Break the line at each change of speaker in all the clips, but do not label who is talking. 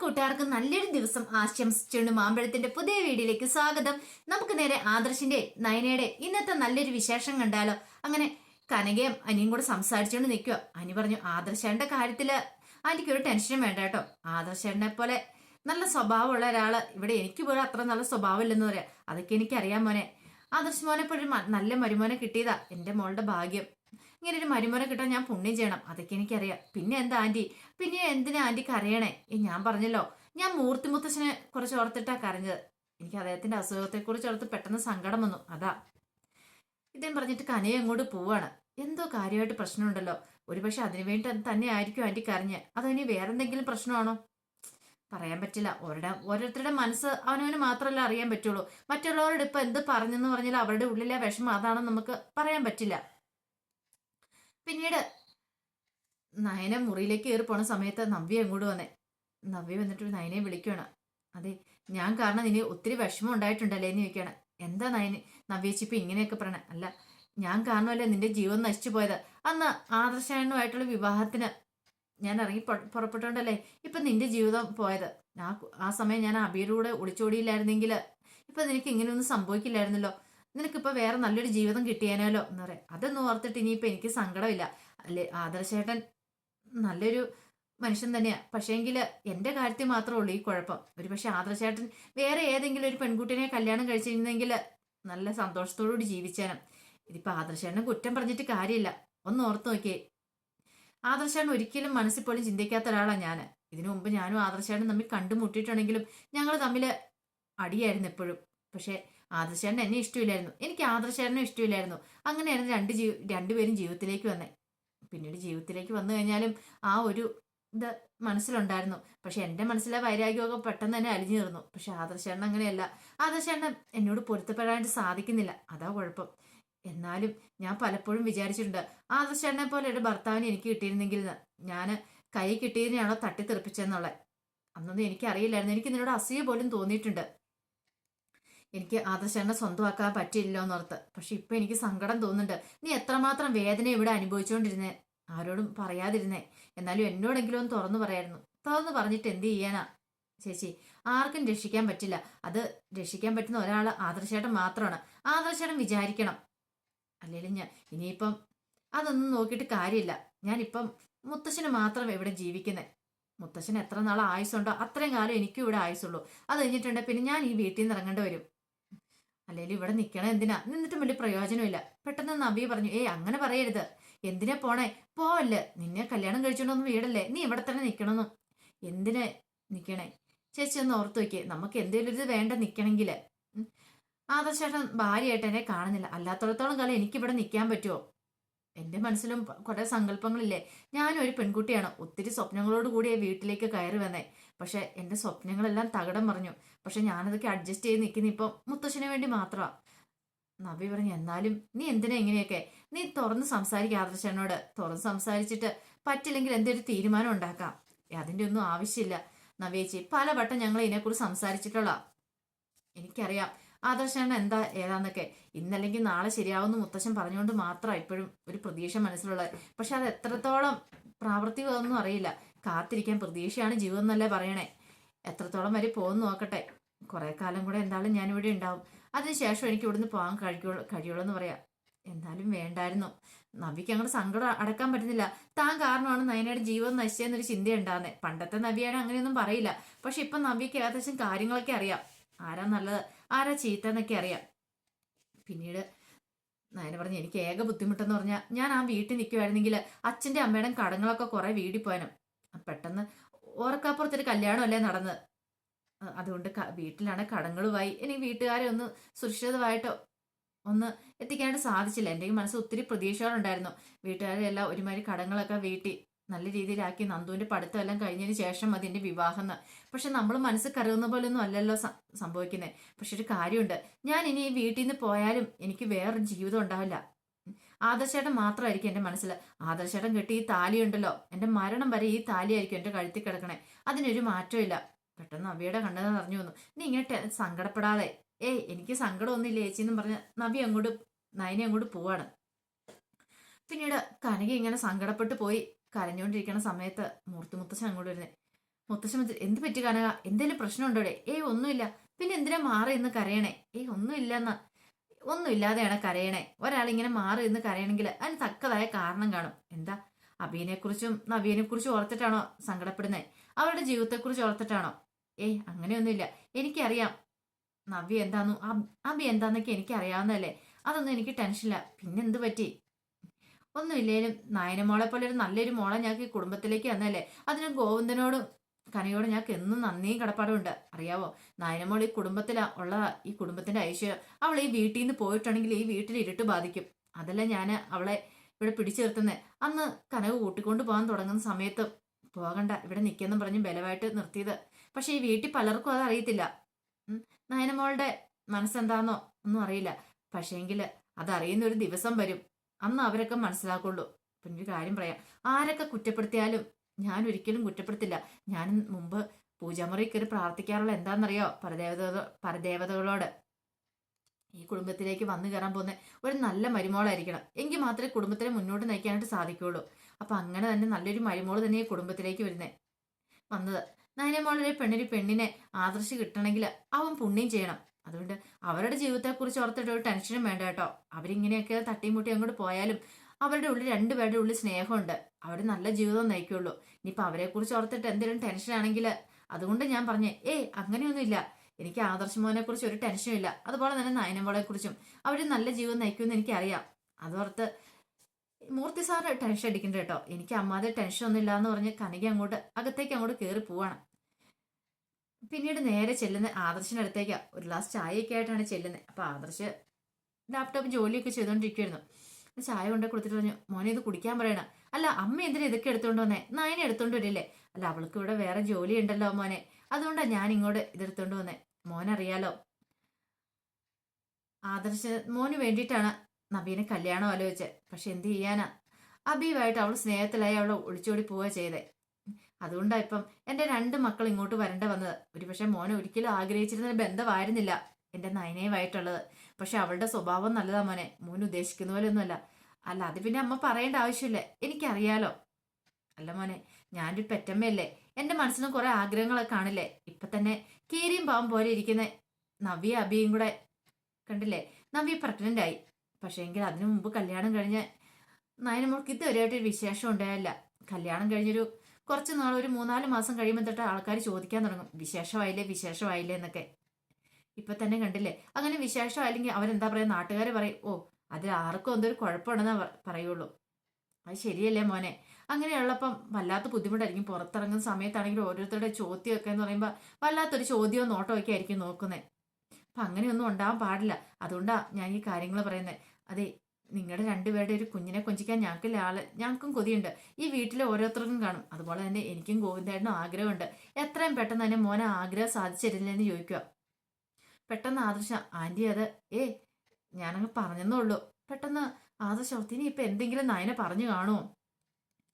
കൂട്ടുകാർക്ക് നല്ലൊരു ദിവസം ആശംസിച്ചുകൊണ്ട് മാമ്പഴത്തിന്റെ പുതിയ വീഡിയോയിലേക്ക് സ്വാഗതം. നമുക്ക് നേരെ ആദർശിന്റെ നയനയുടെ ഇന്നത്തെ നല്ലൊരു വിശേഷം കണ്ടാലോ? അങ്ങനെ കനകയും അനിയും കൂടെ സംസാരിച്ചുകൊണ്ട് നിൽക്കുക അനി പറഞ്ഞു ആദർശേന്റെ കാര്യത്തിൽ ആന്റിക്ക് ഒരു ടെൻഷനും വേണ്ട കേട്ടോ. ആദർശേനെ പോലെ നല്ല സ്വഭാവമുള്ള ഒരാൾ ഇവിടെ എനിക്ക് പോലും അത്ര നല്ല സ്വഭാവമില്ലെന്ന് പറയാം. അതൊക്കെ എനിക്കറിയാം മോനെ. ആദർശ് മോനെ നല്ല മരുമോനെ കിട്ടിയതാ. എന്റെ മോളുടെ ഭാഗ്യം. ഇങ്ങനെ ഒരു മരുമുറ കിട്ടാൻ ഞാൻ പുണ്യം ചെയ്യണം. അതൊക്കെ എനിക്കറിയാം. പിന്നെ എന്താ ആന്റി? പിന്നെ എന്തിനാ ആന്റി കരയണേ? ഞാൻ പറഞ്ഞല്ലോ. ഞാൻ മൂർത്തി മുത്തശ്ശനെ കുറച്ച് ഓർത്തിട്ടാ കരഞ്ഞത്. എനിക്ക് അദ്ദേഹത്തിന്റെ അസുഖത്തെ കുറിച്ച് ഓർത്ത് പെട്ടെന്ന് സങ്കടം വന്നു. അതാ. ഇദ്ദേഹം പറഞ്ഞിട്ട് കനയെ അങ്ങോട്ട് പോവാണ്. എന്തോ കാര്യമായിട്ട് പ്രശ്നമുണ്ടല്ലോ. ഒരുപക്ഷെ അതിനു വേണ്ടി തന്നെ ആയിരിക്കും ആന്റി കരഞ്ഞ്. അതോ ഇനി വേറെന്തെങ്കിലും പ്രശ്നമാണോ? പറയാൻ പറ്റില്ല. ഓരുടെ ഓരോരുത്തരുടെ മനസ്സ് അവനവന് മാത്രമല്ല അറിയാൻ പറ്റുള്ളൂ. മറ്റുള്ളവരോട് ഇപ്പൊ എന്ത് പറഞ്ഞെന്ന് പറഞ്ഞാൽ അവരുടെ ഉള്ളിലെ വിഷമം അതാണെന്ന് നമുക്ക് പറയാൻ പറ്റില്ല. പിന്നീട് നയന മുറിയിലേക്ക് കയറി പോണ സമയത്ത് നവ്യ അങ്ങോട്ട് വന്നേ? നവ്യ വന്നിട്ട് നയനെ വിളിക്കുകയാണ്. അതെ ഞാൻ കാരണം നിന്നെ ഒത്തിരി വിഷമം ഉണ്ടായിട്ടുണ്ടല്ലേ എന്ന് ചോദിക്കുകയാണ്. എന്താ നയന്? നവ്യേച്ചിപ്പ് ഇങ്ങനെയൊക്കെ പറയണേ. അല്ല ഞാൻ കാരണമല്ലേ നിന്റെ ജീവൻ നശിച്ചു പോയത്? അന്ന് ആദർശനുമായിട്ടുള്ള വിവാഹത്തിന് ഞാൻ ഇറങ്ങി പുറപ്പെട്ടോണ്ടല്ലേ ഇപ്പൊ നിന്റെ ജീവിതം പോയത്? ആ ആ സമയം ഞാൻ അബിയുടെ ഒളിച്ചോടിയില്ലായിരുന്നെങ്കിൽ ഇപ്പൊ നിനക്ക് ഇങ്ങനെയൊന്നും സംഭവിക്കില്ലായിരുന്നല്ലോ. നിനക്കിപ്പോ വേറെ നല്ലൊരു ജീവിതം കിട്ടിയേനല്ലോ എന്ന് പറയാം. അതൊന്നും ഓർത്തിട്ട് ഇനിയിപ്പോൾ എനിക്ക് സങ്കടമില്ല. അല്ലേ ആദർശേട്ടൻ നല്ലൊരു മനുഷ്യൻ തന്നെയാണ് പക്ഷേങ്കിൽ എന്റെ കാര്യത്തിൽ മാത്രമേ ഉള്ളൂ ഈ കുഴപ്പം. ഒരു പക്ഷേ ആദർശേട്ടൻ വേറെ ഏതെങ്കിലും ഒരു പെൺകുട്ടിനെ കല്യാണം കഴിച്ചിരുന്നെങ്കിൽ നല്ല സന്തോഷത്തോടുകൂടി ജീവിച്ചേനം. ഇതിപ്പോൾ ആദർശേട്ടനെ കുറ്റം പറഞ്ഞിട്ട് കാര്യമില്ല. ഒന്ന് ഓർത്ത് നോക്കിയേ. ആദർശേട്ടൻ ഒരിക്കലും മനസ്സിൽ പോലും ചിന്തിക്കാത്ത ഒരാളാണ് ഞാൻ ഇതിനു മുമ്പ് ഞാനും ആദർശേട്ടനും തമ്മിൽ കണ്ടുമുട്ടിയിട്ടുണ്ടെങ്കിലും ഞങ്ങൾ തമ്മിൽ അടിയായിരുന്നു എപ്പോഴും. പക്ഷേ ആദർശേട്ടൻ എന്നെ ഇഷ്ടമില്ലായിരുന്നു. എനിക്ക് ആദർശേട്ടനും ഇഷ്ടമില്ലായിരുന്നു. അങ്ങനെയായിരുന്നു രണ്ട് ജീ രണ്ടുപേരും ജീവിതത്തിലേക്ക് വന്നേ. പിന്നീട് ജീവിതത്തിലേക്ക് വന്നു കഴിഞ്ഞാലും ആ ഒരു ഇത് മനസ്സിലുണ്ടായിരുന്നു. പക്ഷെ എന്റെ മനസ്സിലെ വൈരാഗ്യമൊക്കെ പെട്ടെന്ന് തന്നെ അലിഞ്ഞു തീർന്നു. പക്ഷെ ആദർശേണ്ണ അങ്ങനെയല്ല. ആദർശേണ്ണ എന്നോട് പൊരുത്തപ്പെടാനായിട്ട് സാധിക്കുന്നില്ല. അതാ കുഴപ്പം. എന്നാലും ഞാൻ പലപ്പോഴും വിചാരിച്ചിട്ടുണ്ട് ആദർശേണ്ണെ പോലെ ഒരു ഭർത്താവിന് എനിക്ക് കിട്ടിയിരുന്നെങ്കിൽ ഞാൻ കൈ കിട്ടിയതിനെയാണോ തട്ടിത്തെറിപ്പിച്ചെന്നുള്ളത് അന്നൊന്നും എനിക്കറിയില്ലായിരുന്നു. എനിക്ക് നിന്നോട് അസൂയ പോലും തോന്നിയിട്ടുണ്ട്. എനിക്ക് ആദർശേട്ടനെ സ്വന്തമാക്കാൻ പറ്റില്ലല്ലോ എന്നോർത്ത് പക്ഷെ ഇപ്പൊ എനിക്ക് സങ്കടം തോന്നുന്നുണ്ട്. നീ എത്രമാത്രം വേദന ഇവിടെ അനുഭവിച്ചുകൊണ്ടിരുന്നേ ആരോടും പറയാതിരുന്നേ. എന്നാലും എന്നോടെങ്കിലും ഒന്ന് തുറന്നു പറയായിരുന്നു. തുറന്നു പറഞ്ഞിട്ട് എന്ത് ചെയ്യാനാ? ചേച്ചി ആർക്കും രക്ഷിക്കാൻ പറ്റില്ല. അത് രക്ഷിക്കാൻ പറ്റുന്ന ഒരാൾ ആദർശേട്ടൻ മാത്രമാണ് ആദർശേട്ടൻ വിചാരിക്കണം. അല്ലെങ്കിൽ ഞാൻ ഇനിയിപ്പം അതൊന്നും നോക്കിയിട്ട് കാര്യമില്ല. ഞാനിപ്പം മുത്തശ്ശന് മാത്രം ഇവിടെ ജീവിക്കുന്നത് മുത്തശ്ശന് എത്ര നാൾ ആയുസുണ്ടോ അത്രയും കാലം എനിക്കും ഇവിടെ ആയുസുള്ളൂ അത് കഴിഞ്ഞിട്ടുണ്ടെങ്കിൽ പിന്നെ ഞാൻ ഈ വീട്ടിൽ നിന്ന് ഇറങ്ങേണ്ടി വരും. അല്ലെങ്കിൽ ഇവിടെ നിൽക്കണം എന്തിനാ? നിന്നിട്ടും വലിയ പ്രയോജനമില്ല. പെട്ടെന്ന് നബി പറഞ്ഞു ഏയ് അങ്ങനെ പറയരുത്. എന്തിനാ പോണേ? പോവല്ലേ നിന്നെ കല്യാണം കഴിച്ചോണ്ടൊന്നും വീടല്ലേ. നീ ഇവിടെ തന്നെ നിൽക്കണമെന്നും എന്തിനെ നിൽക്കണേ ചേച്ചി ഒന്ന് ഓർത്ത് നോക്കിയേ നമുക്ക് എന്തെങ്കിലും ഇത് വേണ്ട നിൽക്കണമെങ്കിൽ ആദർശേട്ടൻ ഭാര്യയായിട്ട് എന്നെ കാണുന്നില്ല. അല്ലാത്തടത്തോളം കാലം എനിക്കിവിടെ നിൽക്കാൻ പറ്റുമോ എന്റെ മനസ്സിലും കുറേ സങ്കല്പങ്ങളില്ലേ? ഞാനൊരു പെൺകുട്ടിയാണ്. ഒത്തിരി സ്വപ്നങ്ങളോട് കൂടിയ വീട്ടിലേക്ക് കയറി വന്നേ. പക്ഷെ എന്റെ സ്വപ്നങ്ങളെല്ലാം തകടം പറഞ്ഞു പക്ഷെ ഞാനതൊക്കെ അഡ്ജസ്റ്റ് ചെയ്ത് നിൽക്കുന്ന ഇപ്പം മുത്തശ്ശന് വേണ്ടി മാത്രമാ നവി പറഞ്ഞു എന്നാലും നീ എന്തിനാ ഇങ്ങനെയൊക്കെ? നീ തുറന്ന് സംസാരിക്കുക ആദർശനോട് തുറന്ന് സംസാരിച്ചിട്ട് പറ്റില്ലെങ്കിൽ എന്തൊരു തീരുമാനം ഉണ്ടാക്കാം? അതിന്റെ ഒന്നും ആവശ്യമില്ല. നവേച്ചി പലവട്ടം ഞങ്ങൾ ഇതിനെക്കുറിച്ച് സംസാരിച്ചിട്ടുള്ള എനിക്കറിയാം. ആദർശന എന്താ ഏതാന്നൊക്കെ. ഇന്നല്ലെങ്കിൽ നാളെ ശരിയാവുന്ന മുത്തശ്ശൻ പറഞ്ഞുകൊണ്ട് മാത്രമാണ് ഇപ്പോഴും ഒരു പ്രതീക്ഷ മനസ്സിലുള്ളത്. പക്ഷെ അത് എത്രത്തോളം പ്രാവർത്തികമൊന്നും അറിയില്ല. കാത്തിരിക്കാൻ പ്രതീക്ഷയാണ് ജീവൻ എന്നല്ലേ പറയണേ. എത്രത്തോളം വരെ പോകുന്നു നോക്കട്ടെ. കുറെ കാലം കൂടെ എന്തായാലും ഞാനിവിടെ ഉണ്ടാവും. അതിനുശേഷം എനിക്ക് ഇവിടുന്ന് പോകാൻ കഴിയുള്ളൂ കഴിയുള്ളൂ എന്ന് പറയാം. എന്നാലും വേണ്ടായിരുന്നു. നബിക്ക് അങ്ങോട്ട് സങ്കടം അടക്കാൻ പറ്റുന്നില്ല. താൻ കാരണമാണ് നയനയുടെ ജീവൻ നശിച്ചതെന്നൊരു ചിന്തയുണ്ടാകുന്നത്. പണ്ടത്തെ നബിയാണ് അങ്ങനെയൊന്നും പറയില്ല. പക്ഷെ ഇപ്പം നബിക്ക് ഏകദേശം കാര്യങ്ങളൊക്കെ അറിയാം. ആരാ നല്ലത്? ആരാ ചീത്ത എന്നൊക്കെ അറിയാം. പിന്നീട് നയന പറഞ്ഞു എനിക്ക് ഏക ബുദ്ധിമുട്ടെന്ന് പറഞ്ഞാൽ ഞാൻ ആ വീട്ടിൽ നിൽക്കുമായിരുന്നെങ്കിൽ അച്ഛന്റെ അമ്മയുടെ കടങ്ങളൊക്കെ കുറെ വീടിപ്പോയനും. പെട്ടെന്ന് ഓർക്കാപ്പുറത്തൊരു കല്യാണമല്ലേ നടന്നത്. അതുകൊണ്ട് വീട്ടിലാണ് കടങ്ങളുമായി. എനിക്ക് വീട്ടുകാരെ ഒന്ന് സുരക്ഷിതമായിട്ടോ ഒന്ന് എത്തിക്കാനായിട്ട് സാധിച്ചില്ല. എന്റെ മനസ്സിൽ ഒത്തിരി പ്രതീക്ഷകളുണ്ടായിരുന്നു. വീട്ടുകാരെല്ലാം ഒരുമാതിരി കടങ്ങളൊക്കെ വീട്ടി നല്ല രീതിയിലാക്കി നന്ദുവിന്റെ പഠിത്തം എല്ലാം കഴിഞ്ഞതിന് ശേഷം അതിന്റെ വിവാഹം പക്ഷെ നമ്മൾ മനസ്സ് കരുതുന്ന പോലെ ഒന്നും അല്ലല്ലോ സംഭവിക്കുന്നത് പക്ഷെ ഒരു കാര്യമുണ്ട്. ഞാൻ ഇനി ഈ വീട്ടിൽ നിന്ന് പോയാലും എനിക്ക് വേറൊരു ജീവിതം ഉണ്ടാവില്ല. ആദർശേട്ടൻ മാത്രമായിരിക്കും എന്റെ മനസ്സിൽ ആദർശേട്ടൻ കിട്ടി ഈ താലിയുണ്ടല്ലോ എന്റെ മരണം വരെ ഈ താലിയായിരിക്കും എന്റെ കഴുത്തിൽ കിടക്കണേ. അതിനൊരു മാറ്റമില്ല പെട്ടെന്ന് നവിയുടെ കണ്ണെന്ന് നിറഞ്ഞു വന്നു. നീ ഇങ്ങനെ സങ്കടപ്പെടാതെ. ഏയ് എനിക്ക് സങ്കടമൊന്നുമില്ല ചേച്ചി എന്നും പറഞ്ഞ നവി അങ്ങോട്ട് നയനെ അങ്ങോട്ട് പോവാണ്. പിന്നീട് കനക ഇങ്ങനെ സങ്കടപ്പെട്ടു പോയി. കരഞ്ഞുകൊണ്ടിരിക്കുന്ന സമയത്ത് മൂർത്തി മുത്തശ്ശൻ അങ്ങോട്ട് വരുന്നത് മുത്തശ്ശൻ എന്ത് പറ്റി കനക? പ്രശ്നമുണ്ടോ പ്രശ്നമുണ്ടോടെ ഏയ് ഒന്നുമില്ല. പിന്നെ എന്തിനാ മാറി ഇന്ന് കരയണേ? ഏയ് ഒന്നുമില്ലെന്ന്. ഒന്നുമില്ലാതെയാണ് കരയണേ. ഒരാളിങ്ങനെ മാറി ഇന്ന് കരയണമെങ്കിൽ അതിന് തക്കതായ കാരണം കാണും. എന്താ? അബീനെക്കുറിച്ചും നബീനെക്കുറിച്ചും ഓർത്തിട്ടാണോ സങ്കടപ്പെടുന്നത് അവരുടെ ജീവിതത്തെക്കുറിച്ച് ഓർത്തിട്ടാണോ? ഏയ് അങ്ങനെയൊന്നുമില്ല. എനിക്കറിയാം. നവ്യ എന്താന്നു? അബി എന്താന്നൊക്കെ എനിക്കറിയാവുന്നതല്ലേ? അതൊന്നും എനിക്ക് ടെൻഷനില്ല. പിന്നെന്ത് പറ്റി? ഒന്നുമില്ലേലും നയനമോളെ പോലെ ഒരു നല്ലൊരു മോളെ ഞങ്ങൾക്ക് ഈ കുടുംബത്തിലേക്ക് തന്നല്ലേ അതിന് ഗോവിന്ദനോടും കനയോടും ഞങ്ങൾക്ക് എന്നും നന്ദിയും കടപ്പാടുമുണ്ട്. അറിയാവോ? നയനമോൾ ഈ കുടുംബത്തിലാ ഉള്ള ഈ കുടുംബത്തിന്റെ ഐശ്വര്യം. അവൾ ഈ വീട്ടിൽ നിന്ന് പോയിട്ടുണ്ടെങ്കിൽ ഈ വീട്ടിൽ ഇരുട്ട് ബാധിക്കും. അതല്ല ഞാൻ അവളെ ഇവിടെ പിടിച്ചു നിർത്തുന്നത് അന്ന് കനവ് കൂട്ടിക്കൊണ്ട് പോകാൻ തുടങ്ങുന്ന സമയത്ത് പോകണ്ട. ഇവിടെ നിൽക്കുന്നു പറഞ്ഞ് ബലമായിട്ട് നിർത്തിയത്. പക്ഷെ ഈ വീട്ടിൽ പലർക്കും അത് അറിയത്തില്ല. നയനമോളുടെ മനസ്സെന്താന്നോ ഒന്നും അറിയില്ല. പക്ഷേങ്കിൽ അതറിയുന്ന ഒരു ദിവസം വരും. അന്ന് അവരൊക്കെ മനസ്സിലാക്കുള്ളൂ. പിന്നെ ഒരു കാര്യം പറയാം. ആരൊക്കെ കുറ്റപ്പെടുത്തിയാലും ഞാൻ ഒരിക്കലും കുറ്റപ്പെടുത്തില്ല. ഞാൻ മുമ്പ് പൂജാമുറി കയറി പ്രാർത്ഥിക്കാറുള്ള എന്താണെന്നറിയോ? പരദേവത പരദേവതകളോട്. ഈ കുടുംബത്തിലേക്ക് വന്നു കയറാൻ പോകുന്ന ഒരു നല്ല മരുമോളായിരിക്കണം. എങ്കിൽ മാത്രമേ കുടുംബത്തിനെ മുന്നോട്ട് നയിക്കാനായിട്ട് സാധിക്കുകയുള്ളൂ. അപ്പൊ അങ്ങനെ തന്നെ നല്ലൊരു മരുമോൾ തന്നെ ഈ കുടുംബത്തിലേക്ക് വരുന്നേ. വന്നത്. നയനമോളൊരു പെണ്ണൊരു പെണ്ണിനെ ആദർശ് കിട്ടണമെങ്കിൽ അവൻ പുണ്യം ചെയ്യണം. അതുകൊണ്ട് അവരുടെ ജീവിതത്തെക്കുറിച്ച് ഓർത്തിട്ട് ഒരു ടെൻഷനും വേണ്ട കേട്ടോ. അവരിങ്ങനെയൊക്കെ തട്ടിയും മുട്ടി അങ്ങോട്ട് പോയാലും അവരുടെ ഉള്ളിൽ രണ്ടുപേരുടെ ഉള്ളിൽ സ്നേഹമുണ്ട്. അവർ നല്ല ജീവിതം നയിക്കുള്ളൂ. ഇനിയിപ്പോൾ അവരെക്കുറിച്ച് ഓർത്തിട്ട് എന്തെങ്കിലും ടെൻഷൻ ആണെങ്കിൽ അതുകൊണ്ട് ഞാൻ പറഞ്ഞു ഏയ് അങ്ങനെയൊന്നുമില്ല എനിക്ക് ആദർശ് മോനെ കുറിച്ച് ഒരു ടെൻഷനും ഇല്ല. അതുപോലെ തന്നെ നയനമോളെ കുറിച്ചും അവർ നല്ല ജീവിതം നയിക്കുമെന്ന് എനിക്കറിയാം. അതോർത്ത് മൂർത്തി സാറ് ടെൻഷൻ അടിക്കണ്ട കേട്ടോ. എനിക്ക് അമ്മാതെ ടെൻഷൻ ഒന്നും ഇല്ല എന്ന് പറഞ്ഞ് കനകി അങ്ങോട്ട് അകത്തേക്ക് അങ്ങോട്ട് കയറി പോവാണ്. പിന്നീട് നേരെ ചെല്ലുന്ന ആദർശിന്റെ അടുത്തേക്കാ. ഒരു ഗ്ലാസ് ചായയൊക്കെ ആയിട്ടാണ് ചെല്ലുന്നത് അപ്പൊ ആദർശ് ലാപ്ടോപ്പ് ജോലിയൊക്കെ ചെയ്തുകൊണ്ടിരിക്കുവായിരുന്നു ചായ കൊണ്ട് കൊടുത്തിട്ട് പറഞ്ഞു മോനെ ഇത് കുടിക്കാൻ പറയണ. അല്ല അമ്മ എന്തിനാ ഇതൊക്കെ എടുത്തോണ്ട് വന്നേ? നയനെ എടുത്തോണ്ട് വരില്ലേ. അല്ല അവൾക്ക് ഇവിടെ വേറെ ജോലി ഉണ്ടല്ലോ മോനെ. അതുകൊണ്ടാണ് ഞാൻ ഇങ്ങോട്ട് ഇതെടുത്തോണ്ട് വന്നേ. മോനറിയാലോ ആദർശ മോന് വേണ്ടിയിട്ടാണ് നബീനെ കല്യാണം ആലോചിച്ചത് പക്ഷെ എന്ത് ചെയ്യാനാ? അബീവായിട്ട് അവൾ സ്നേഹത്തിലായി അവളെ ഒളിച്ചോടി പോവുക ചെയ്തേ. അതുകൊണ്ടാണ് ഇപ്പം എന്റെ രണ്ട് മക്കൾ ഇങ്ങോട്ട് വരേണ്ട വന്നത്. ഒരുപക്ഷെ മോനെ ഒരിക്കലും ആഗ്രഹിച്ചിരുന്ന ബന്ധമായിരുന്നില്ല. എന്റെ നയനയുമായിട്ടുള്ളത്. പക്ഷെ അവളുടെ സ്വഭാവം നല്ലതാ മോനെ. മോൻ ഉദ്ദേശിക്കുന്ന പോലെ ഒന്നുമല്ല അല്ല അത് പിന്നെ അമ്മ പറയേണ്ട ആവശ്യമില്ല. എനിക്കറിയാലോ. അല്ല മോനെ ഞാനൊരു പെറ്റമ്മയല്ലേ. എന്റെ മനസ്സിന് കുറെ ആഗ്രഹങ്ങളൊക്കെ കാണില്ലേ? ഇപ്പൊ തന്നെ കീരിയും പാവം പോലെ ഇരിക്കുന്ന നവ്യ അബിയും കൂടെ കണ്ടില്ലേ? നവ്യ പ്രഗ്നന്റ് ആയി. പക്ഷേ എങ്കിൽ അതിനു മുമ്പ് കല്യാണം കഴിഞ്ഞ് നയനമോൾക്ക് ഇതുവരെയായിട്ട് ഒരു വിശേഷം ഉണ്ടായില്ല. കല്യാണം കഴിഞ്ഞൊരു കുറച്ച് നാൾ ഒരു മൂന്നാൽ മാസം കഴിയുമ്പോൾ തൊട്ട് ആൾക്കാർ ചോദിക്കാൻ തുടങ്ങും. വിശേഷമായില്ലേ വിശേഷമായില്ലേ എന്നൊക്കെ. ഇപ്പൊ തന്നെ കണ്ടില്ലേ? അങ്ങനെ വിശേഷമായില്ലെങ്കിൽ അവരെന്താ പറയാ നാട്ടുകാർ പറയും ഓ അതിൽ ആർക്കും എന്തോ ഒരു കുഴപ്പമുണ്ടെന്നാ പറയുള്ളൂ. അത് ശരിയല്ലേ മോനെ? അങ്ങനെയുള്ളപ്പം വല്ലാത്ത ബുദ്ധിമുട്ടായിരിക്കും. പുറത്തിറങ്ങുന്ന സമയത്താണെങ്കിൽ ഓരോരുത്തരുടെ ചോദ്യമൊക്കെ എന്ന് പറയുമ്പോൾ വല്ലാത്തൊരു ചോദ്യവും നോട്ടമൊക്കെ ആയിരിക്കും നോക്കുന്നത് അപ്പം അങ്ങനെയൊന്നും ഉണ്ടാവാൻ പാടില്ല. അതുകൊണ്ടാണ് ഞാൻ ഈ കാര്യങ്ങൾ പറയുന്നത് അതെ നിങ്ങളുടെ രണ്ടുപേരുടെ ഒരു കുഞ്ഞിനെ കൊഞ്ചിക്കാൻ ഞങ്ങൾക്ക് ആൾ? ഞങ്ങൾക്കും കൊതിയുണ്ട്. ഈ വീട്ടിലെ ഓരോരുത്തർക്കും കാണും. അതുപോലെ തന്നെ എനിക്കും ഗോവിന്ദേട്ടനും ആഗ്രഹമുണ്ട്. എത്രയും പെട്ടെന്ന് തന്നെ മോനെ ആഗ്രഹം സാധിച്ചിരുന്നില്ലെന്ന് ചോദിക്കുക. പെട്ടെന്ന് ആദർശ ആന്റി അത് ഏ ഞാനങ്ങ് പറഞ്ഞെന്നേ ഉള്ളൂ. പെട്ടെന്ന് ആദർശ ഇനി ഇപ്പൊ എന്തെങ്കിലും നയനെ പറഞ്ഞു കാണുമോ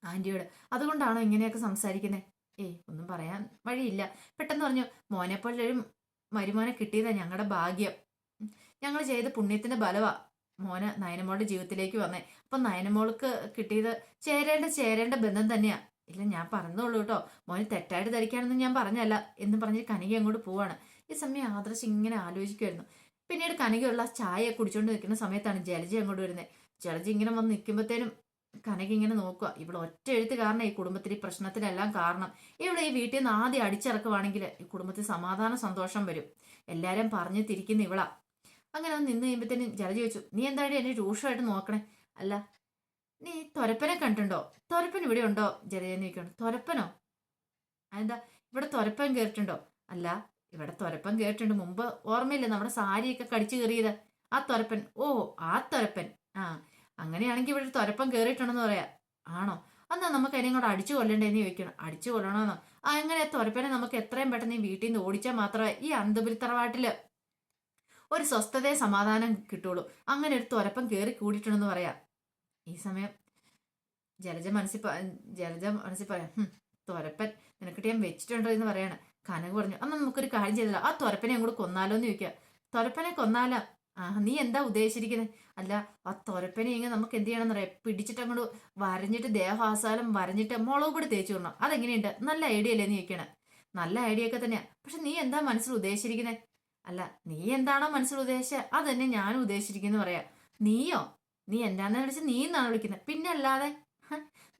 ആന്റിയോട് അതുകൊണ്ടാണോ ഇങ്ങനെയൊക്കെ സംസാരിക്കുന്നത് ഏയ് ഒന്നും പറയാൻ വഴിയില്ല. പെട്ടെന്ന് പറഞ്ഞു മോനെപ്പോലൊരു മരുമോനെ കിട്ടിയതാ ഞങ്ങളുടെ ഭാഗ്യം. ഞങ്ങൾ ചെയ്ത പുണ്യത്തിന്റെ ബലവാ. മോന് നയനമോളുടെ ജീവിതത്തിലേക്ക് വന്നേ. അപ്പൊ നയനമോൾക്ക് കിട്ടിയത് ചേരേണ്ട ചേരേണ്ട ബന്ധം തന്നെയാ. ഇല്ല ഞാൻ പറഞ്ഞോളൂ കേട്ടോ. മോന് തെറ്റായിട്ട് ധരിക്കാനൊന്നും ഞാൻ പറഞ്ഞല്ല എന്ന് പറഞ്ഞ് കനിക അങ്ങോട്ട് പോവാണ്. ഈ സമയം ആദർശ് ഇങ്ങനെ ആലോചിക്കുമായിരുന്നു പിന്നീട് കനികയുള്ള ചായ കുടിച്ചോണ്ട് നിൽക്കുന്ന സമയത്താണ് ജലജ അങ്ങോട്ട് വരുന്നത് ജലജ ഇങ്ങനെ വന്ന് നിൽക്കുമ്പോഴത്തേനും കനക ഇങ്ങനെ നോക്കുക ഇവിടെ ഒറ്റ എഴുത്ത് കാരണം ഈ കുടുംബത്തിൽ ഈ പ്രശ്നത്തിനെല്ലാം കാരണം. ഇവിടെ ഈ വീട്ടിൽ നിന്ന് ആദ്യം അടിച്ചിറക്കുവാണെങ്കിൽ ഈ കുടുംബത്തിൽ സമാധാന സന്തോഷം വരും. എല്ലാരും പറഞ്ഞു തിരിക്കുന്ന ഇവളാ. അങ്ങനെ ഒന്ന് നിന്ന് കഴിയുമ്പോഴത്തേനും ജലജ ചോദിച്ചു നീ എന്തായാലും എന്നെ രൂക്ഷമായിട്ട് നോക്കണേ? അല്ല. നീ തൊരപ്പനെ കണ്ടിട്ടുണ്ടോ? തൊരപ്പൻ ഇവിടെ ഉണ്ടോ? ജലജയെന്ന് ചോദിക്കണം തൊരപ്പനോ? അതെന്താ? ഇവിടെ തൊരപ്പൻ കേട്ടിട്ടുണ്ടോ അല്ല ഇവിടെ തൊരപ്പൻ കേട്ടിട്ടുണ്ട് മുമ്പ് ഓർമ്മയില്ല നമ്മുടെ സാരിയൊക്കെ കടിച്ചു കയറിയത് ആ തൊരപ്പൻ. ഓ ആ തൊരപ്പൻ. ആ അങ്ങനെയാണെങ്കിൽ ഇവിടെ തൊരപ്പൻ കയറിയിട്ടുണ്ടെന്ന് പറയാ. ആണോ? എന്നാ നമുക്ക് അതിനെ കൂടെ അടിച്ചു കൊല്ലണ്ടേന്ന് ചോദിക്കണം അടിച്ചു കൊല്ലണമെന്നോ ആ അങ്ങനെ തൊരപ്പനെ നമുക്ക് എത്രയും പെട്ടെന്ന് ഈ വീട്ടിൽ നിന്ന് ഓടിച്ചാൽ മാത്രമേ ഈ അന്തപുരി തറവാട്ടിൽ ഒരു സ്വസ്ഥതയെ സമാധാനം കിട്ടുള്ളൂ. അങ്ങനെ ഒരു തുരപ്പം കയറി കൂടിയിട്ടുണ്ടെന്ന് പറയാം. ഈ സമയം ജലജ മനസ്സിൽ ജലജ മനസ്സിൽ പറയാം തുരപ്പൻ നിനക്കിട്ട് ഞാൻ വെച്ചിട്ടുണ്ടോ? എന്ന് പറയാണ്. കനക് പറഞ്ഞു അന്ന് നമുക്കൊരു കാര്യം ചെയ്തല്ലോ ആ തുരപ്പനെ അങ്ങോട്ട് കൊന്നാലോ? എന്ന് ചോദിക്കുക. തുരപ്പനെ കൊന്നാലോ? ആ നീ എന്താ ഉദ്ദേശിച്ചിരിക്കുന്നത് അല്ല ആ തുരപ്പനെ ഇങ്ങനെ നമുക്ക് എന്ത് ചെയ്യണം എന്നറിയാം പിടിച്ചിട്ട് അങ്ങോട്ട് വരഞ്ഞിട്ട് ദേഹാസാലം വരഞ്ഞിട്ട് മുളക് പൊടി തേച്ചു വിടണം അതെങ്ങനെയുണ്ട്? നല്ല ഐഡിയ അല്ലേ? നീ ചോദിക്കണേ നല്ല ഐഡിയ ഒക്കെ തന്നെയാ. പക്ഷെ നീ എന്താ മനസ്സിൽ ഉദ്ദേശിച്ചിരിക്കുന്നത് അല്ല നീ എന്താണോ മനസ്സിൽ ഉദ്ദേശിച്ചത് അതന്നെ ഞാൻ ഉദ്ദേശിച്ചിരിക്കുന്നു പറയാ. നീയോ? നീ എന്താന്ന് വിളിച്ച് നീ എന്നാണ് വിളിക്കുന്നത് പിന്നെ അല്ലാതെ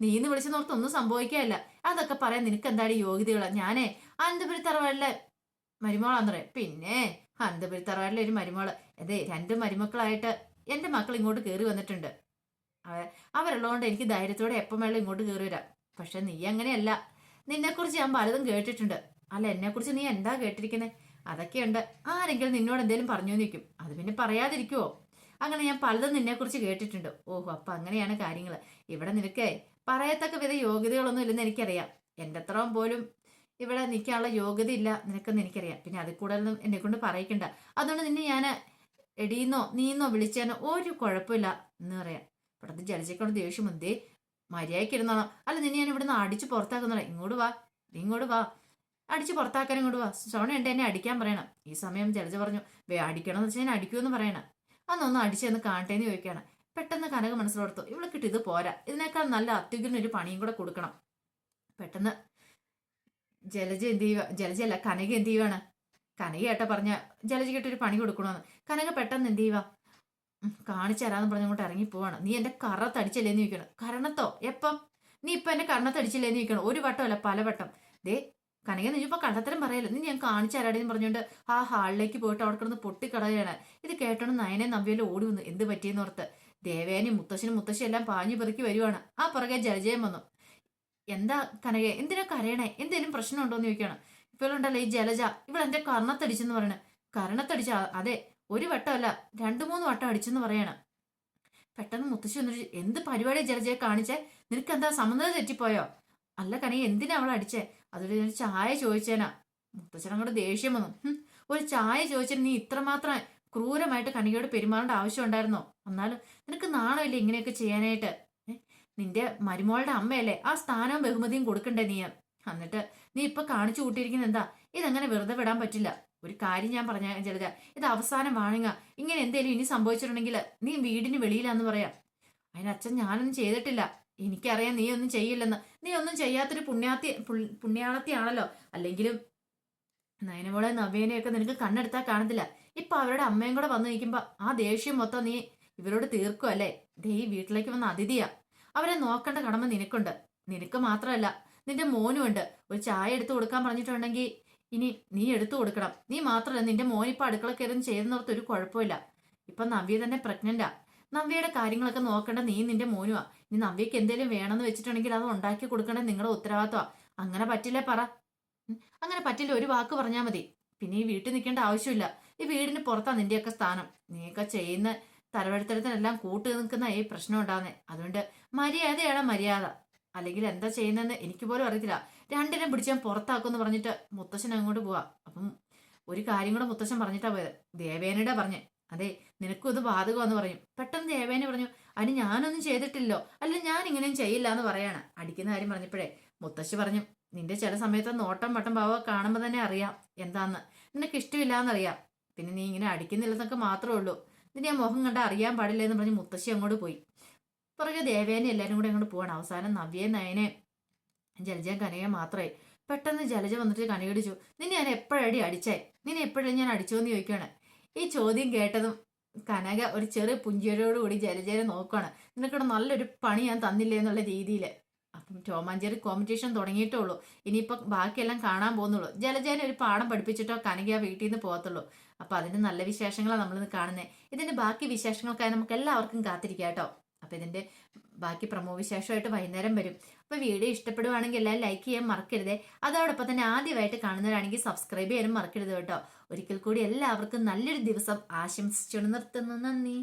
നീ എന്ന് വിളിച്ചു നോർത്ത് ഒന്നും സംഭവിക്കാനില്ല അതൊക്കെ പറയാൻ നിനക്ക് എന്താണ് യോഗ്യതയുള്ള ഞാനേ അനന്തപുരി തറവാടിലെ മരുമോളാന്ന് പറയാം. പിന്നെ അനന്തപുരി തറവാടിലെ ഒരു മരുമോൾ. അതെ രണ്ട് മരുമക്കളായിട്ട് എന്റെ മക്കൾ ഇങ്ങോട്ട് കയറി വന്നിട്ടുണ്ട്. അവ- അവരുള്ളതുകൊണ്ട് എനിക്ക് ധൈര്യത്തോടെ എപ്പം വേണം ഇങ്ങോട്ട് കയറി വരാം. പക്ഷെ നീ അങ്ങനെയല്ല. നിന്നെക്കുറിച്ച് ഞാൻ പലതും കേട്ടിട്ടുണ്ട്. അല്ല എന്നെക്കുറിച്ച് നീ എന്താ കേട്ടിരിക്കുന്നത് അതൊക്കെയുണ്ട്. ആരെങ്കിലും നിന്നോട് എന്തെങ്കിലും പറഞ്ഞു നിൽക്കും അത് പിന്നെ പറയാതിരിക്കുവോ? അങ്ങനെ ഞാൻ പലതും നിന്നെക്കുറിച്ച് കേട്ടിട്ടുണ്ട്. ഓഹോ അപ്പൊ അങ്ങനെയാണ് കാര്യങ്ങൾ ഇവിടെ നിനക്ക് പറയത്തക്ക വിധ യോഗ്യതകളൊന്നും ഇല്ലെന്ന് എനിക്കറിയാം. എന്റെ അത്രയും പോലും ഇവിടെ നിൽക്കാനുള്ള യോഗ്യത ഇല്ല നിനക്കെന്ന് എനിക്കറിയാം. പിന്നെ അതിൽ കൂടുതലൊന്നും എന്നെ കൊണ്ട് പറയിക്കണ്ട. അതുകൊണ്ട് നിന്നെ ഞാൻ എടീന്നോ നീന്നോ വിളിച്ചേനോ ഒരു കുഴപ്പമില്ല എന്ന് പറയാം. ഇവിടുത്തെ ജലജയ്ക്കൊണ്ട് ദേഷ്യം എന്തേ? മര്യാദയ്ക്ക് അല്ല നിന്നെ ഞാൻ ഇവിടുന്ന് അടിച്ച് പുറത്താക്കുന്നോളാം ഇങ്ങോട്ട് വാ. ഇങ്ങോട്ട് വാ. അടിച്ച് പുറത്താക്കാൻ ഇങ്ങോട്ട് വാ. ഉണ്ട് എന്നെ അടിക്കാൻ പറയണം. ഈ സമയം ജലജ പറഞ്ഞു വേ അടിക്കണമെന്ന് വെച്ചാൽ ഞാൻ അടിക്കുമെന്ന് പറയണം. അന്നൊന്ന് അടിച്ചെന്ന് കാണട്ടേന്ന് ചോദിക്കുകയാണ്. പെട്ടെന്ന് കനക മനസ്സിലോർത്തു ഇവിടെ കിട്ടി ഇത് പോരാ. ഇതിനേക്കാൾ നല്ല അത്യുഗ്രൻ ഒരു പണിയും കൂടെ കൊടുക്കണം. പെട്ടെന്ന് ജലജ എന്ത് ചെയ്യുക ജലജയല്ല കനക എന്ത് ചെയ്യുവാണ്? കനകയായിട്ട് പറഞ്ഞ ജലജയ്ക്കിട്ട് ഒരു പണി കൊടുക്കണമെന്ന്. കനക പെട്ടെന്ന് എന്ത് ചെയ്യുക കാണിച്ചു തരാന്ന് പറഞ്ഞങ്ങോട്ട് ഇറങ്ങി പോവാണ്. നീ എന്റെ കറത്തടിച്ചല്ലേന്ന് ചോദിക്കണം കരണത്തോ? എപ്പം? നീ ഇപ്പൊ എന്റെ തടിച്ചല്ലേന്ന് ചോദിക്കണം ഒരു വട്ടമല്ല പല വട്ടം ദേ കനക നീ ഇപ്പൊ കള്ളത്തരം പറയല്ലോ? നീ ഞാൻ കാണിച്ചു എന്ന് പറഞ്ഞുകൊണ്ട് ആ ഹാളിലേക്ക് പോയിട്ട് അവിടെ കിടന്ന് പൊട്ടിക്കളയാണ് ഇത് കേട്ടോണ്ട് നയനെ നവ്യയിലും ഓടി വന്നു. എന്ത് പറ്റിയെന്ന് ഓർത്ത്? ദേവേനും മുത്തശ്ശനും മുത്തശ്ശി എല്ലാം പാഞ്ഞു പെറുക്കി വരുവാണ്. ആ പുറകെ ജലജയം വന്നു. എന്താ കനകെ എന്തിനാ കരയണേ? എന്തേലും പ്രശ്നമുണ്ടോ എന്ന് ചോദിക്കണം ഇപ്പോഴുണ്ടല്ലോ ഈ ജലജ. ഇവളെന്റെ കർണത്തടിച്ചെന്ന് പറയണ. കരണത്തടിച്ച അതെ ഒരു വട്ടമല്ല രണ്ടു മൂന്ന് വട്ടം അടിച്ചെന്ന് പറയണം. പെട്ടെന്ന് മുത്തശ്ശി വന്നിട്ട് എന്ത് പരിപാടി ജലജയെ കാണിച്ചേ? നിനക്ക് എന്താ സമനില തെറ്റിപ്പോയോ? അല്ല കനക എന്തിനാ അവൾ അടിച്ചേ? അതൊരു ഞാൻ ചായ ചോദിച്ചേനാ. മുത്തച്ഛൻ അങ്ങോട്ട് ദേഷ്യം വന്നു. ഒരു ചായ ചോദിച്ചിട്ട് നീ ഇത്രമാത്രം ക്രൂരമായിട്ട് കണികയോട് പെരുമാറേണ്ട ആവശ്യം ഉണ്ടായിരുന്നോ? എന്നാലും നിനക്ക് നാണമില്ലേ ഇങ്ങനെയൊക്കെ ചെയ്യാനായിട്ട്? നിന്റെ മരുമോളുടെ അമ്മയല്ലേ ആ സ്ഥാനവും ബഹുമതിയും കൊടുക്കണ്ടേ നീ? എന്നിട്ട് നീ ഇപ്പൊ കാണിച്ചു കൂട്ടിയിരിക്കുന്ന എന്താ? ഇതങ്ങനെ വെറുതെ വിടാൻ പറ്റില്ല. ഒരു കാര്യം ഞാൻ പറഞ്ഞ ജലജ ഇത് അവസാനം വാണുങ്ങ ഇങ്ങനെ എന്തേലും ഇനി സംഭവിച്ചിട്ടുണ്ടെങ്കിൽ നീ വീടിന് വെളിയിലാന്ന് പറയാം. അതിനച്ഛൻ ഞാനൊന്നും ചെയ്തിട്ടില്ല. എനിക്കറിയാം നീ ഒന്നും ചെയ്യില്ലെന്ന്. നീ ഒന്നും ചെയ്യാത്തൊരു പുണ്യാത്തി പുണ്യാളത്തിയാണല്ലോ. അല്ലെങ്കിലും നയനമോളെ നവ്യേനെയൊക്കെ നിനക്ക് കണ്ണെടുത്താൽ കാണത്തില്ല. ഇപ്പൊ അവരുടെ അമ്മയും കൂടെ വന്നു നിൽക്കുമ്പോ ആ ദേഷ്യം മൊത്തം നീ ഇവരോട് തീർക്കും അല്ലേ? ദേ വീട്ടിലേക്ക് വന്ന അതിഥിയാ. അവരെ നോക്കേണ്ട കടമ നിനക്കുണ്ട്. നിനക്ക് മാത്രമല്ല നിന്റെ മോനും ഉണ്ട്. ഒരു ചായ എടുത്തു കൊടുക്കാൻ പറഞ്ഞിട്ടുണ്ടെങ്കിൽ ഇനി നീ എടുത്തു കൊടുക്കണം. നീ മാത്രമല്ല നിന്റെ മോനിപ്പോ അടുക്കള കയറി ചെയ്യുന്നോർത്ത് ഒരു കുഴപ്പമില്ല. ഇപ്പൊ നവ്യ തന്നെ പ്രഗ്നന്റാ നവ്യയുടെ കാര്യങ്ങളൊക്കെ നോക്കേണ്ട. നീ നിന്റെ മോനുവാ. നീ നവ്യക്ക് എന്തെങ്കിലും വേണമെന്ന് വെച്ചിട്ടുണ്ടെങ്കിൽ അത് ഉണ്ടാക്കി കൊടുക്കേണ്ടത് നിങ്ങളുടെ ഉത്തരവാദിത്വമാ. അങ്ങനെ പറ്റില്ലേ പറ. അങ്ങനെ പറ്റില്ല. ഒരു വാക്ക് പറഞ്ഞാൽ മതി. പിന്നെ ഈ വീട്ടിൽ നിൽക്കേണ്ട ആവശ്യമില്ല. ഈ വീടിന് പുറത്താ നിന്റെയൊക്കെ സ്ഥാനം. നീയൊക്കെ ചെയ്യുന്ന തലവെടുത്തരത്തിനെല്ലാം കൂട്ട് നിൽക്കുന്ന ഈ പ്രശ്നം ഉണ്ടാകുന്നേ അതുകൊണ്ട് മര്യാദയാണ് മര്യാദ. അല്ലെങ്കിൽ എന്താ ചെയ്യുന്നതെന്ന് എനിക്ക് പോലും അറിയത്തില്ല. രണ്ടിനെ പിടിച്ച് ഞാൻ പുറത്താക്കുമെന്ന് പറഞ്ഞിട്ട് മുത്തശ്ശൻ അങ്ങോട്ട് പോവാ. അപ്പം ഒരു കാര്യം കൂടെ മുത്തശ്ശൻ പറഞ്ഞിട്ടാ പോയത്. ദേവേനയുടെ പറഞ്ഞ്. അതെ നിനക്കും ഇത് ബാധകമെന്ന് പറയും. പെട്ടെന്ന് ദേവേനെ പറഞ്ഞു അതിന് ഞാനൊന്നും ചെയ്തിട്ടില്ലോ. അല്ല ഞാൻ ഇങ്ങനെയും ചെയ്യില്ല എന്ന് പറയാണ്. അടിക്കുന്ന കാര്യം പറഞ്ഞപ്പോഴേ മുത്തശ്ശി പറഞ്ഞു നിന്റെ ചില സമയത്ത് നോട്ടം വട്ടം ഭാവം കാണുമ്പോൾ തന്നെ അറിയാം എന്താന്ന്. നിനക്ക് ഇഷ്ടമില്ലാന്നറിയാം പിന്നെ നീ ഇങ്ങനെ അടിക്കുന്നില്ലെന്നൊക്കെ മാത്രമേ ഉള്ളൂ. നിന്നെ ആ മുഖം കണ്ട അറിയാൻ പാടില്ല എന്ന് പറഞ്ഞ് മുത്തശ്ശി അങ്ങോട്ട് പോയി. പുറകെ ദേവേനെ എല്ലാവരും കൂടെ അങ്ങോട്ട് പോവാണ്. അവസാനം നവ്യേ നയനെ ജലജയും കനകയും മാത്രമേ പെട്ടെന്ന് ജലജ വന്നിട്ട് കനകടിച്ചു നിന്നെ ഞാൻ എപ്പോഴടി അടിച്ചേ? നിന്നെ എപ്പോഴും ഞാൻ അടിച്ചോ എന്ന് ചോദിക്കുകയാണ്. ഈ ചോദ്യം കേട്ടതും കനക ഒരു ചെറിയ പുഞ്ചിയോടുകൂടി ജലജല നോക്കുകയാണ് നിനക്കിവിടെ നല്ലൊരു പണി ഞാൻ തന്നില്ലേ? എന്നുള്ള രീതിയിൽ അപ്പം ടോമാഞ്ചേരി കോമ്പറ്റീഷൻ തുടങ്ങിയിട്ടേ ഉള്ളൂ. ഇനിയിപ്പം ബാക്കിയെല്ലാം കാണാൻ പോകുന്നുള്ളൂ. ജലജേന ഒരു പാഠം പഠിപ്പിച്ചിട്ടോ കനക വീട്ടിൽ നിന്ന് പോകത്തുള്ളൂ. അപ്പം അതിന്റെ നല്ല വിശേഷങ്ങളാണ് നമ്മളിന്ന് കാണുന്നത് ഇതിന്റെ ബാക്കി വിശേഷങ്ങൾക്കായി നമുക്ക് എല്ലാവർക്കും കാത്തിരിക്കാം കേട്ടോ. അപ്പം ഇതിന്റെ ബാക്കി പ്രമോ വിശേഷമായിട്ട് വൈകുന്നേരം വരും. അപ്പോൾ വീഡിയോ ഇഷ്ടപ്പെടുവാണെങ്കിൽ എല്ലാവരും ലൈക്ക് ചെയ്യാൻ മറക്കരുതേ. അതോടൊപ്പം തന്നെ ആദ്യമായിട്ട് കാണുന്നവരാണെങ്കിൽ സബ്സ്ക്രൈബ് ചെയ്യാനും മറക്കരുത് കേട്ടോ. ഒരിക്കൽ കൂടി എല്ലാവർക്കും നല്ലൊരു ദിവസം ആശംസിച്ചുകൊണ്ട് നിർത്തുന്നു. നന്ദി.